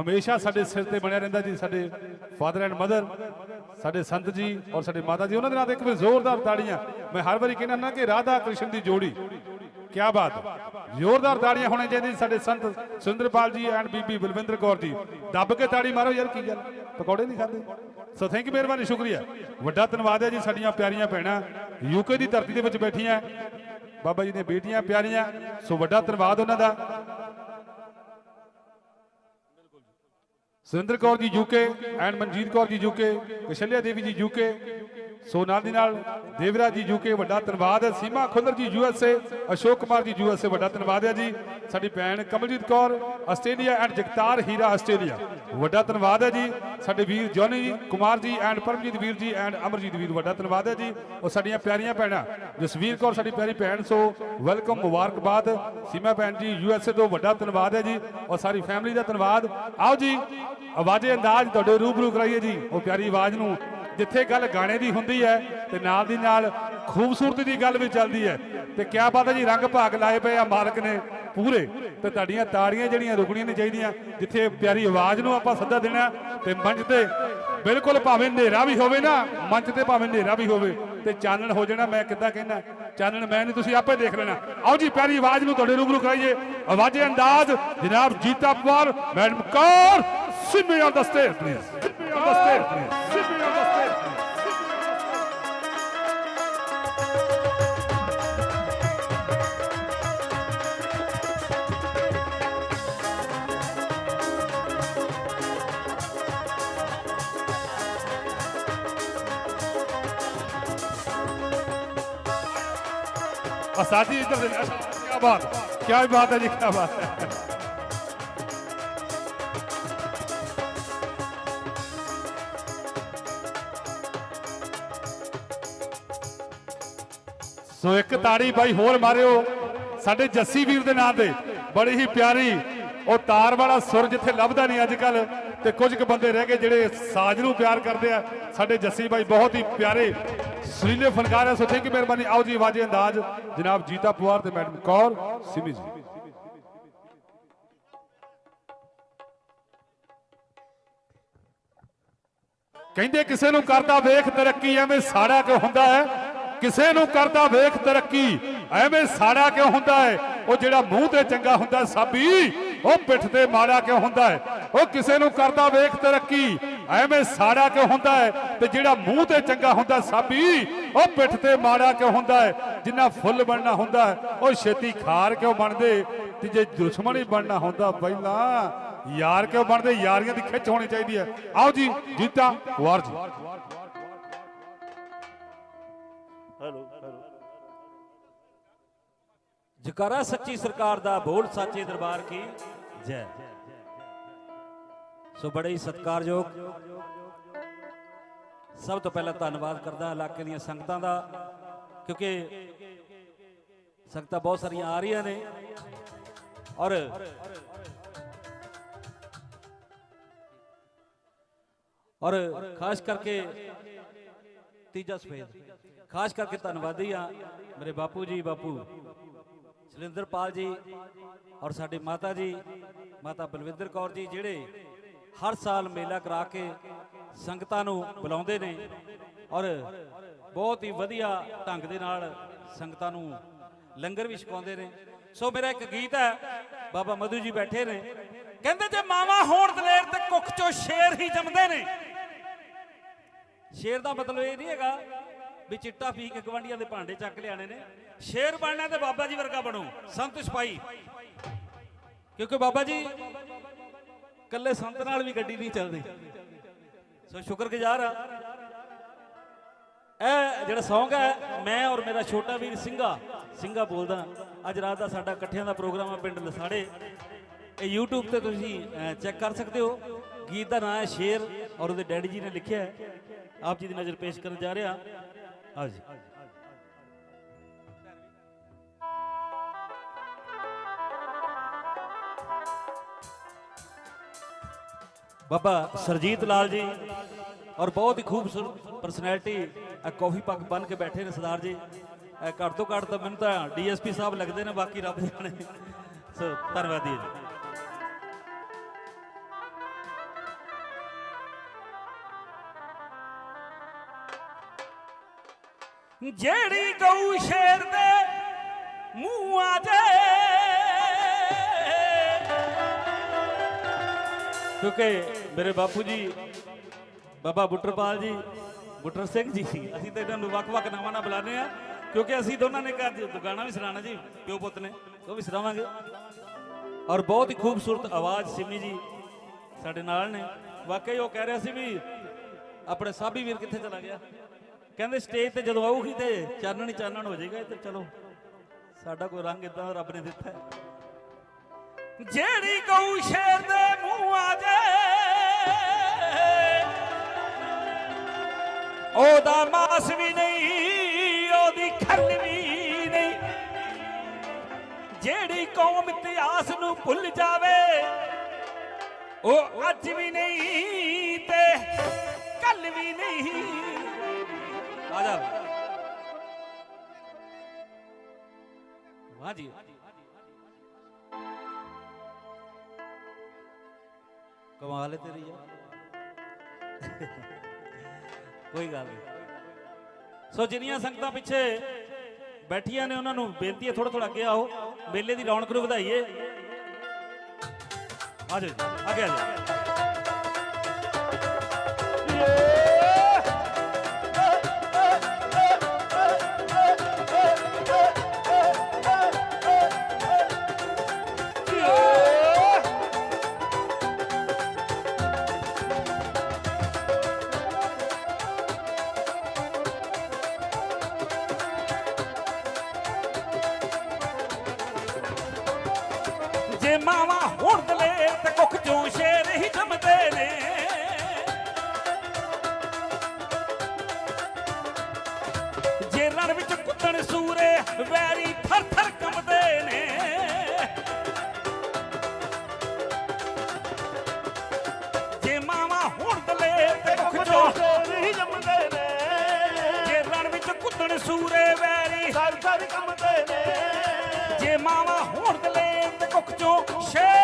ਹਮੇਸ਼ਾ ਸਾਡੇ ਸਿਰ ਤੇ ਬਣਿਆ ਰਹਿੰਦਾ ਜੀ, ਸਾਡੇ ਫਾਦਰ ਐਂਡ ਮਦਰ ਸਾਡੇ ਸੰਤ ਜੀ ਔਰ ਸਾਡੇ ਮਾਤਾ ਜੀ, ਉਹਨਾਂ ਦੇ ਨਾਲ ਇੱਕ ਵੀ ਜ਼ੋਰਦਾਰ ਤਾੜੀਆਂ। ਮੈਂ ਹਰ ਵਾਰੀ ਕਹਿੰਦਾ ਨਾ ਕਿ ਰਾਧਾ ਕ੍ਰਿਸ਼ਨ ਦੀ ਜੋੜੀ। ਕੀ ਬਾਤ। ਜ਼ੋਰਦਾਰ ਤਾੜੀਆਂ ਹੋਣੀਆਂ ਚਾਹੀਦੀਆਂ ਸਾਡੇ ਸੰਤ ਸੁੰਦਰਪਾਲ ਜੀ ਐਂਡ ਬੀਬੀ ਬਲਵਿੰਦਰ ਕੌਰ ਜੀ। ਦੱਬ ਕੇ ਤਾੜੀ ਮਾਰੋ ਯਾਰ, ਕੀ ਗੱਲ? ਪਕੌੜੇ ਨਹੀਂ ਖਾਂਦੇ? ਸੋ ਥੈਂਕ ਯੂ ਮਿਹਰਬਾਨੀ, ਸ਼ੁਕਰੀਆ। ਵੱਡਾ ਧੰਨਵਾਦ ਹੈ ਜੀ ਸਾਡੀਆਂ ਪਿਆਰੀਆਂ ਭੈਣਾਂ। ਯੂਕੇ ਦੀ ਧਰਤੀ ਦੇ ਵਿੱਚ ਬੈਠੀਆਂ। ਬਾਬਾ ਜੀ ਦੀਆਂ ਬੇਟੀਆਂ, ਪਿਆਰੀਆਂ। ਸੋ ਵੱਡਾ ਧੰਨਵਾਦ ਉਹਨਾਂ ਦਾ। Surinder Kaur ji UK and Manjeet Kaur ji UK Kaushalya Devi ji UK ਸੋ ਨਾਲ ਦੀ ਨਾਲ ਦੇਵਰਾ ਜੀ ਯੂਕੇ ਵੱਡਾ ਧੰਨਵਾਦ ਹੈ। ਸੀਮਾ ਖੁੰਦਰ ਜੀ ਯੂਐਸਏ ਅਸ਼ੋਕ ਕੁਮਾਰ ਜੀ ਯੂਐਸਏ ਵੱਡਾ ਧੰਨਵਾਦ ਹੈ ਜੀ। ਸਾਡੀ ਭੈਣ Kamaljit Kaur, Australia and Jagtar Heera Australia, ਵੱਡਾ ਧੰਨਵਾਦ ਹੈ ਜੀ। ਸਾਡੇ ਵੀਰ ਜੋਨੀ ਕੁਮਾਰ ਜੀ ਐਂਡ ਪਰਮਜੀਤ ਵੀਰ ਜੀ ਐਂਡ ਅਮਰਜੀਤ ਵੀਰ ਵੱਡਾ ਧੰਨਵਾਦ ਹੈ ਜੀ। ਔਰ ਸਾਡੀਆਂ ਪਿਆਰੀਆਂ ਭੈਣਾਂ, ਜਸਵੀਰ ਕੌਰ ਸਾਡੀ ਪਿਆਰੀ ਭੈਣ, ਸੋ ਵੈਲਕਮ ਮੁਬਾਰਕਬਾਦ। ਸੀਮਾ ਭੈਣ ਜੀ ਯੂਐਸਏ ਤੋਂ ਵੱਡਾ ਧੰਨਵਾਦ ਹੈ ਜੀ। ਔਰ ਸਾਰੀ ਫੈਮਿਲੀ ਦਾ ਧੰਨਵਾਦ। ਆਓ ਜੀ, ਆਵਾਜ਼ੇ ਅੰਦਾਜ਼ ਤੁਹਾਡੇ ਰੂਬਰੂ ਕਰਾਈਏ ਜੀ। ਉਹ ਪਿਆਰੀ ਆਵਾਜ਼ ਨੂੰ ਜਿੱਥੇ ਗੱਲ ਗਾਣੇ ਦੀ ਹੁੰਦੀ ਹੈ ਤੇ ਨਾਲ ਦੀ ਨਾਲ ਖੂਬਸੂਰਤੀ ਦੀ ਗੱਲ ਵੀ ਚੱਲਦੀ ਹੈ। ਤੇ ਕਿਆ ਬਾਤ ਹੈ ਜੀ, ਰੰਗ ਭਾਗ ਲਾਏ ਪਏ ਆ ਮਾਲਕ ਨੇ ਪੂਰੇ। ਤੇ ਤੁਹਾਡੀਆਂ ਤਾੜੀਆਂ ਜਿਹੜੀਆਂ ਰੁਕਣੀਆਂ ਨਹੀਂ ਚਾਹੀਦੀਆਂ, ਜਿੱਥੇ ਪਿਆਰੀ ਆਵਾਜ਼ ਨੂੰ ਆਪਾਂ ਸੱਦਾ ਦੇਣਾ ਤੇ ਮੰਚ ਤੇ ਬਿਲਕੁਲ ਭਾਵੇਂ ਹਨੇਰਾ ਵੀ ਹੋਵੇ ਨਾ, ਮੰਚ ਤੇ ਭਾਵੇਂ ਹਨੇਰਾ ਵੀ ਹੋਵੇ, ਤੇ ਚਾਨਣ ਹੋ ਜਾਣਾ ਮੈਂ ਕਿੱਦਾਂ ਕਹਿੰਦਾ, ਚਾਨਣ ਮੈਂ ਨਹੀਂ, ਤੁਸੀਂ ਆਪੇ ਦੇਖ ਲੈਣਾ। ਆਓ ਜੀ, ਪਿਆਰੀ ਆਵਾਜ਼ ਨੂੰ ਤੁਹਾਡੇ ਰੂਬਰੂ ਕਰਾਈਏ। ਆਵਾਜ਼ੇ ਅੰਦਾਜ਼, ਜਨਾਬ Jeeta Pawar madam Kaur Simi on please Simi on please साथी इधर से क्या बात क्या बात है जी क्या बात है ਸੋ ਇੱਕ ਤਾੜੀ ਬਾਈ ਹੋਰ ਮਾਰਿਓ ਸਾਡੇ ਜੱਸੀ ਵੀਰ ਦੇ ਨਾਂ ਤੇ ਬੜੀ ਹੀ ਪਿਆਰੀ ਉਹ ਤਾਰ ਵਾਲਾ ਸੁਰ ਜਿੱਥੇ ਲੱਭਦਾ ਨਹੀਂ ਅੱਜ ਕੱਲ ਤੇ ਕੁਝ ਕੁ ਬੰਦੇ ਰਹਿ ਗਏ ਜਿਹੜੇ ਸਾਜ਼ ਨੂੰ ਪਿਆਰ ਕਰਦੇ ਆ ਸਾਡੇ ਜੱਸੀ ਬਾਈ ਬਹੁਤ ਹੀ ਪਿਆਰੇ ਸੁਰੀਲੇ ਫਨਕਾਰ ਹੈ ਸੋ ਥੈਂਕ ਮਿਹਰਬਾਨੀ ਆਓ ਜੀ ਆਵਾਜ਼ੇ ਅੰਦਾਜ਼ ਜਨਾਬ ਜੀਤਾ ਪਵਾਰ ਤੇ ਮੈਡਮ ਕੌਰ ਸਿਮੀ ਜੀ ਕਹਿੰਦੇ ਕਿਸੇ ਨੂੰ ਕਰਦਾ ਵੇਖ ਤਰੱਕੀ ਐਵੇਂ ਸਾੜਾ ਕਿਉਂ ਹੁੰਦਾ ਹੈ ਕਿਸੇ ਨੂੰ ਕਰਦਾ ਵੇਖ ਤਰੱਕੀ ਐਵੇਂ ਸਾੜਾ ਕਿਉਂ ਹੁੰਦਾ ਹੈ ਉਹ ਜਿਹੜਾ ਮੂੰਹ ਤੇ ਚੰਗਾ ਹੁੰਦਾ ਸਾਬੀ ਉਹ ਪਿੱਠ ਤੇ ਮਾੜਾ ਕਿਉਂ ਹੁੰਦਾ ਹੈ ਉਹ ਕਿਸੇ ਨੂੰ ਕਰਦਾ ਵੇਖ ਤਰੱਕੀ ਐਵੇਂ ਸਾੜਾ ਕਿਉਂ ਹੁੰਦਾ ਹੈ? ਤੇ ਜਿਹੜਾ ਮੂੰਹ ਤੇ ਚੰਗਾ ਹੁੰਦਾ ਸਾਬੀ, ਉਹ ਪਿੱਠ ਤੇ ਮਾੜਾ ਕਿਉਂ ਹੁੰਦਾ ਹੈ? ਜਿੰਨਾ ਫੁੱਲ ਬਣਨਾ ਹੁੰਦਾ ਉਹ ਛੇਤੀ ਖਾਰ ਕਿਉਂ ਬਣਦੇ? ਤੇ ਜੇ ਦੁਸ਼ਮਣ ਹੀ ਬਣਨਾ ਹੁੰਦਾ ਪਹਿਲਾਂ, ਯਾਰ ਕਿਉਂ ਬਣਦੇ? ਯਾਰੀਆਂ ਦੀ ਖਿੱਚ ਹੋਣੀ ਚਾਹੀਦੀ ਹੈ। ਆਓ ਜੀ, ਜੀਤਾ ਕੁਆਰ ਜੀ। Hello hello. ਜਕਾਰਾ ਸੱਚੀ ਸਰਕਾਰ ਦਾ ਬੋਲ ਸਾਚੇ ਦਰਬਾਰ ਕੀ? ਜੈ। ਸੋ ਬੜੇ ਹੀ ਸਤਿਕਾਰਯੋਗ। ਸਭ ਤੋਂ ਪਹਿਲਾਂ ਧੰਨਵਾਦ ਕਰਦਾ ਇਲਾਕੇ ਦੀਆਂ ਸੰਗਤਾਂ ਦਾ, ਕਿਉਂਕਿ ਸੰਗਤਾਂ ਬਹੁਤ ਸਾਰੀਆਂ ਆ ਰਹੀਆਂ ਨੇ। ਔਰ ਔਰ ਖਾਸ ਕਰਕੇ ਤੀਜਾ ਸਫੇਦ, ਖਾਸ ਕਰਕੇ ਧੰਨਵਾਦੀ ਆ ਮੇਰੇ ਬਾਪੂ ਜੀ, ਬਾਪੂ ਸਲਿੰਦਰਪਾਲ ਜੀ ਔਰ ਸਾਡੇ ਮਾਤਾ ਜੀ, ਮਾਤਾ ਬਲਵਿੰਦਰ ਕੌਰ ਜੀ, ਜਿਹੜੇ ਹਰ ਸਾਲ ਮੇਲਾ ਕਰਾ ਕੇ ਸੰਗਤਾਂ ਨੂੰ ਬੁਲਾਉਂਦੇ ਨੇ ਔਰ ਬਹੁਤ ਹੀ ਵਧੀਆ ਢੰਗ ਦੇ ਨਾਲ ਸੰਗਤਾਂ ਨੂੰ ਲੰਗਰ ਵੀ ਛਕਾਉਂਦੇ ਨੇ। ਸੋ ਮੇਰਾ ਇੱਕ ਗੀਤ ਹੈ, ਬਾਬਾ ਮਧੂ ਜੀ ਬੈਠੇ ਨੇ। ਕਹਿੰਦੇ ਜੇ ਮਾਵਾ ਹੋਣ ਦਲੇਰ ਤੇ ਕੁੱਖ ਚੋਂ ਸ਼ੇਰ ਹੀ ਜੰਮਦੇ ਨੇ। ਸ਼ੇਰ ਦਾ ਮਤਲਬ ਇਹ ਨਹੀਂ ਹੈਗਾ ਵੀ ਚਿੱਟਾ ਪੀ ਕੇ ਗਵੰਡੀਆਂ ਦੇ ਭਾਂਡੇ ਚੱਕ ਲਿਆਣੇ ਨੇ। ਸ਼ੇਰ ਬਣਨਾ ਤੇ ਬਾਬਾ ਜੀ ਵਰਗਾ ਬਣੋ। ਸੰਤ ਸਿਪਾਹੀ ਕਿਉਂਕਿ ਬਾਬਾ ਜੀ ਇਕੱਲੇ ਸੰਤ ਨਾਲ ਵੀ ਗੱਡੀ ਨਹੀਂ ਚੱਲਦੀ। ਸੋ ਸ਼ੁਕਰਗੁਜ਼ਾਰ ਆ। ਇਹ ਜਿਹੜਾ ਸੌਂਗ ਹੈ, ਮੈਂ ਔਰ ਮੇਰਾ ਛੋਟਾ ਵੀਰ ਸਿੰਘਾ ਸਿੰਘਾ ਬੋਲਦਾ। ਅੱਜ ਰਾਤ ਦਾ ਸਾਡਾ ਇਕੱਠਿਆਂ ਦਾ ਪ੍ਰੋਗਰਾਮ ਆ ਪਿੰਡ ਲਸਾੜੇ। ਇਹ YouTube ਤੇ ਤੁਸੀਂ ਚੈੱਕ ਕਰ ਸਕਦੇ ਹੋ। ਗੀਤ ਦਾ ਨਾਮ ਹੈ ਸ਼ੇਰ ਔਰ ਉਹਦੇ ਡੈਡੀ ਜੀ ਨੇ ਲਿਖਿਆ ਹੈ। ਆਪ ਜੀ ਦੀ ਨਜ਼ਰ ਪੇਸ਼ ਕਰਨ ਜਾ ਰਿਹਾ ਆਓ ਜੀ। ਬਾਬਾ ਸਰਜੀਤ ਲਾਲ ਜੀ ਔਰ ਬਹੁਤ ਹੀ ਖੂਬਸੂਰਤ ਪਰਸਨੈਲਿਟੀ ਆ ਕਾਫੀ ਪੱਕ ਬਣ ਕੇ ਬੈਠੇ ਨੇ ਸਰਦਾਰ ਜੀ। ਘੱਟ ਤੋਂ ਘੱਟ ਤਾਂ ਮੈਨੂੰ ਤਾਂ ਡੀਐਸਪੀ ਸਾਹਿਬ ਲੱਗਦੇ ਨੇ, ਬਾਕੀ ਰੱਬ ਜਾਣੇ। ਸੋ, ਧੰਨਵਾਦੀ ਜੀ। ਜਿਹੜੀ ਗਊ ਸ਼ੇਰ ਦੇ ਮੂੰਹਾਂ ਦੇ ਕਿਉਂਕਿ ਮੇਰੇ ਬਾਪੂ ਜੀ, ਬਾਬਾ ਬੁੱਟਰਪਾਲ ਜੀ, ਬੁੱਟਰ ਸਿੰਘ ਜੀ ਅਸੀਂ ਤਾਂ ਇਹਨਾਂ ਨੂੰ ਵੱਖ-ਵੱਖ ਨਾਵਾਂ ਨਾਲ ਬੁਲਾਉਂਦੇ ਆ ਕਿਉਂਕਿ ਅਸੀਂ ਦੋਨਾਂ ਨੇ ਘਰ ਚ ਗਾਣਾ ਵੀ ਸੁਣਾਉਣਾ ਜੀ, ਪਿਓ ਪੁੱਤ ਨੇ, ਉਹ ਵੀ ਸੁਣਾਵਾਂਗੇ। ਔਰ ਬਹੁਤ ਹੀ ਖੂਬਸੂਰਤ ਆਵਾਜ਼ ਸਿਮੀ ਜੀ ਸਾਡੇ ਨਾਲ ਨੇ। ਵਾਕਈ ਉਹ ਕਹਿ ਰਿਹਾ ਸੀ ਵੀ ਆਪਣੇ ਸਾਬੀ ਵੀਰ ਕਿੱਥੇ ਚਲਾ ਗਿਆ? ਕਹਿੰਦੇ ਸਟੇਜ ਤੇ ਜਦੋਂ ਆਊਗੀ ਤੇ ਚਾਨਣ ਹੀ ਚਾਨਣ ਹੋ ਜਾਏਗਾ ਤੇ ਚਲੋ, ਸਾਡਾ ਕੋਈ ਰੰਗ ਇਦਾਂ ਰੱਬ ਨੇ ਦਿੱਤਾ ਹੈ। ਜਿਹੜੀ ਗਊ ਸ਼ੇਰ ਦੇ ਮੂੰਹ ਆ ਜਾਏ, ਉਹਦਾ ਮਾਸ ਵੀ ਨਹੀਂ, ਉਹਦੀ ਖੱਲ ਵੀ ਨਹੀਂ। ਜਿਹੜੀ ਕੌਮ ਇਤਿਹਾਸ ਨੂੰ ਭੁੱਲ ਜਾਵੇ, ਉਹ ਅੱਜ ਵੀ ਨਹੀਂ ਤੇ ਕੱਲ ਵੀ ਨਹੀਂ। ਆ ਵਾਹ ਜੀ। ਕਮਾਲ ਹੈ ਤੇਰੀ ਯਾਰ। ਕੋਈ ਗੱਲ ਨਹੀਂ। ਸੋ ਜਿੰਨੀਆਂ ਸੰਗਤਾਂ ਪਿੱਛੇ ਬੈਠੀਆਂ ਨੇ, ਉਹਨਾਂ ਨੂੰ ਬੇਨਤੀ ਹੈ ਥੋੜਾ ਥੋੜਾ ਅੱਗੇ ਆਓ। ਮੇਲੇ ਦੀ ਰੌਣਕ ਨੂੰ ਵਧਾਈਏ। ਆ ਜਾਓ ਅੱਗੇ ਆ ਜਾਓ। ਜੇ ਰਣ ਵਿੱਚ ਕੁੱਤਣ ਸੂਰੇ ਵੈਰੀ ਥਰ ਥਰ ਕੰਬਦੇ ਨੇ। ਜੇ ਮਾਵਾ ਹੁਣ ਦਲੇ ਤੇ ਕੁੱਖ ਚੋਂ ਨਹੀਂ ਜੰਮਦੇ ਨੇ। ਜੇ ਰਣ ਵਿੱਚ ਕੁੱਤਣ ਸੂਰੇ ਵੈਰੀ ਸਰ ਸਰ ਕੰਮਦੇ ਨੇ। ਜੇ ਮਾਵਾ ਹੋਣ ਦਲੇ ਤੇ ਕੁੱਖ ਚੋਂ ਸ਼ੇਰ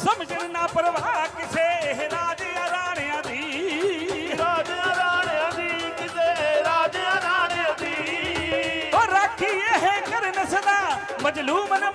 ਸਮਝਣ ਨਾ ਪਰਵਾਹ ਕਿਸੇ ਰਾਜ ਰਾਣਿਆਂ ਦੀ। ਰਾਜਿਆਂ ਰਾਣਿਆਂ ਦੀ ਕਿਤੇ ਰਾਜਿਆਂ ਰਾਣਿਆਂ ਦੀ। ਉਹ ਰਾਖੀ ਇਹ ਕਰਨ ਸਦਾ ਮਜਲੂਮ ਨ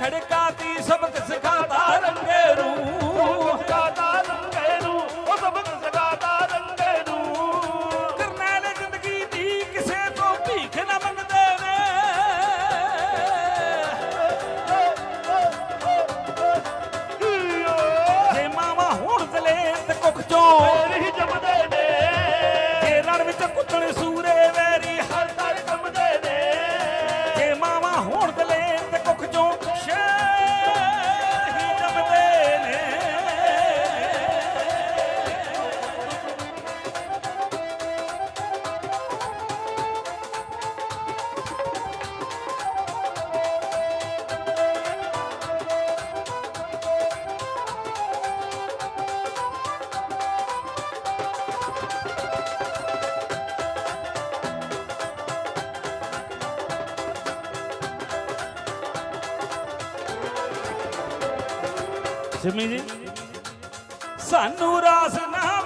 ਖੜਕਾਤੀ ਸਬਕ ਸਿਖਾਤਾ ਰੰਗੇ ਰੂ ਸਿਖਾਤਾ ਰੰਗੇ ਰੂ ਉਹ ਸਬਕ ਸਿਖਾਤਾ ਰੰਗੇ ਰੂ ਕਰਨੈਲ ਜ਼ਿੰਦਗੀ ਦੀ ਕਿਸੇ ਤੋਂ ਭੀਖ ਨਾ ਮੰਗਦੇ ਨੇ ਜੇ ਮਾਵਾ ਹੁਣ ਦਲੇ ਤੇ ਚੋਂ ਫੇਰ ਹੀ ਸਿਮੀ ਜੀ ਸਾਨੂੰ ਰਾਸ ਨਾ